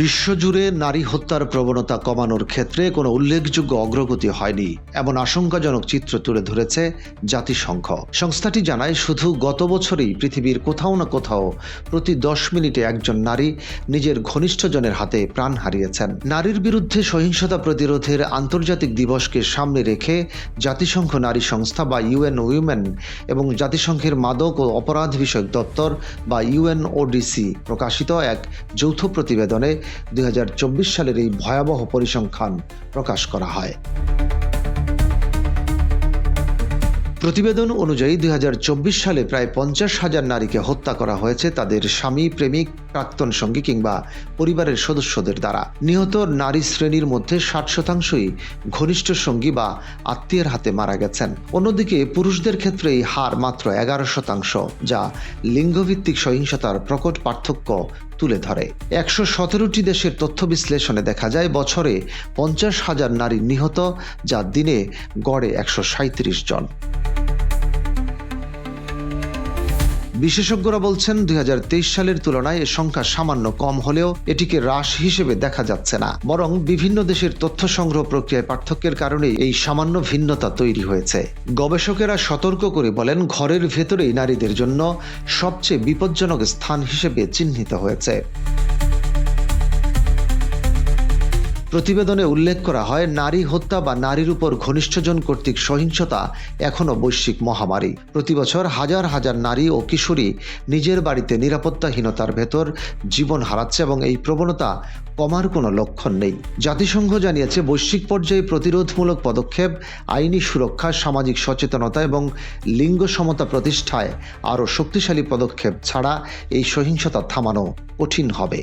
বিশ্বজুড়ে নারী হত্যার প্রবণতা কমানোর ক্ষেত্রে কোনো উল্লেখযোগ্য অগ্রগতি হয়নি, এমন আশঙ্কাজনক চিত্র তুলে ধরেছে জাতিসংঘ। সংস্থাটি জানায়, শুধু গত বছরেই পৃথিবীর কোথাও না কোথাও প্রতি দশ মিনিটে একজন নারী নিজের ঘনিষ্ঠজনের হাতে প্রাণ হারিয়েছেন। নারীর বিরুদ্ধে সহিংসতা প্রতিরোধের আন্তর্জাতিক দিবসকে সামনে রেখে জাতিসংঘ নারী সংস্থা বা ইউএন উইমেন এবং জাতিসংঘের মাদক ও অপরাধ বিষয়ক দপ্তর বা ইউএনওডিসি প্রকাশিত এক যৌথ প্রতিবেদনে দুই হাজার চব্বিশ সালের এই ভয়াবহ পরিসংখ্যান প্রকাশ করা হয়। প্রতিবেদন অনুযায়ী দুই হাজার চব্বিশ সালে প্রায় পঞ্চাশ হাজার নারীকে হত্যা করা হয়েছে তাদের স্বামী, প্রেমিক, প্রাক্তন সঙ্গী কিংবা পরিবারের সদস্যদের দ্বারা। নিহত নারী শ্রেণির মধ্যে ষাট শতাংশই ঘনিষ্ঠ সঙ্গী বা আত্মীয়ের হাতে মারা গেছেন। অন্যদিকে পুরুষদের ক্ষেত্রে এই হার মাত্র এগারো শতাংশ, যা লিঙ্গভিত্তিক সহিংসতার প্রকট পার্থক্য তুলে ধরে। একশো সতেরোটি দেশের তথ্য বিশ্লেষণে দেখা যায়, বছরে পঞ্চাশ হাজার নারী নিহত, যা দিনে গড়ে একশো জন। বিশেষজ্ঞরা বলছেন দুই হাজার তেইশ সালের তুলনায় এ সংখ্যা সামান্য কম হলেও এটিকে হ্রাস হিসেবে দেখা যাচ্ছে না। বরং বিভিন্ন দেশের তথ্য সংগ্রহ প্রক্রিয়ায় পার্থক্যের কারণে এই সামান্য ভিন্নতা তৈরি হয়েছে। গবেষকেরা সতর্ক করে বলেন, ঘরের ভেতরেই নারীদের জন্য সবচেয়ে বিপজ্জনক স্থান হিসেবে চিহ্নিত হয়েছে। প্রতিবেদনে উল্লেখ করা হয়, নারী হত্যা বা নারীর উপর ঘনিষ্ঠজন কর্তৃক সহিংসতা এখনও বৈশ্বিক মহামারী। প্রতি বছর হাজার হাজার নারী ও কিশোরী নিজের বাড়িতে নিরাপত্তাহীনতার ভেতর জীবন হারাচ্ছে এবং এই প্রবণতা কমার কোনো লক্ষণ নেই। জাতিসংঘ জানিয়েছে, বৈশ্বিক পর্যায়ে প্রতিরোধমূলক পদক্ষেপ, আইনি সুরক্ষা, সামাজিক সচেতনতা এবং লিঙ্গ সমতা প্রতিষ্ঠায় আরও শক্তিশালী পদক্ষেপ ছাড়া এই সহিংসতা থামানো কঠিন হবে।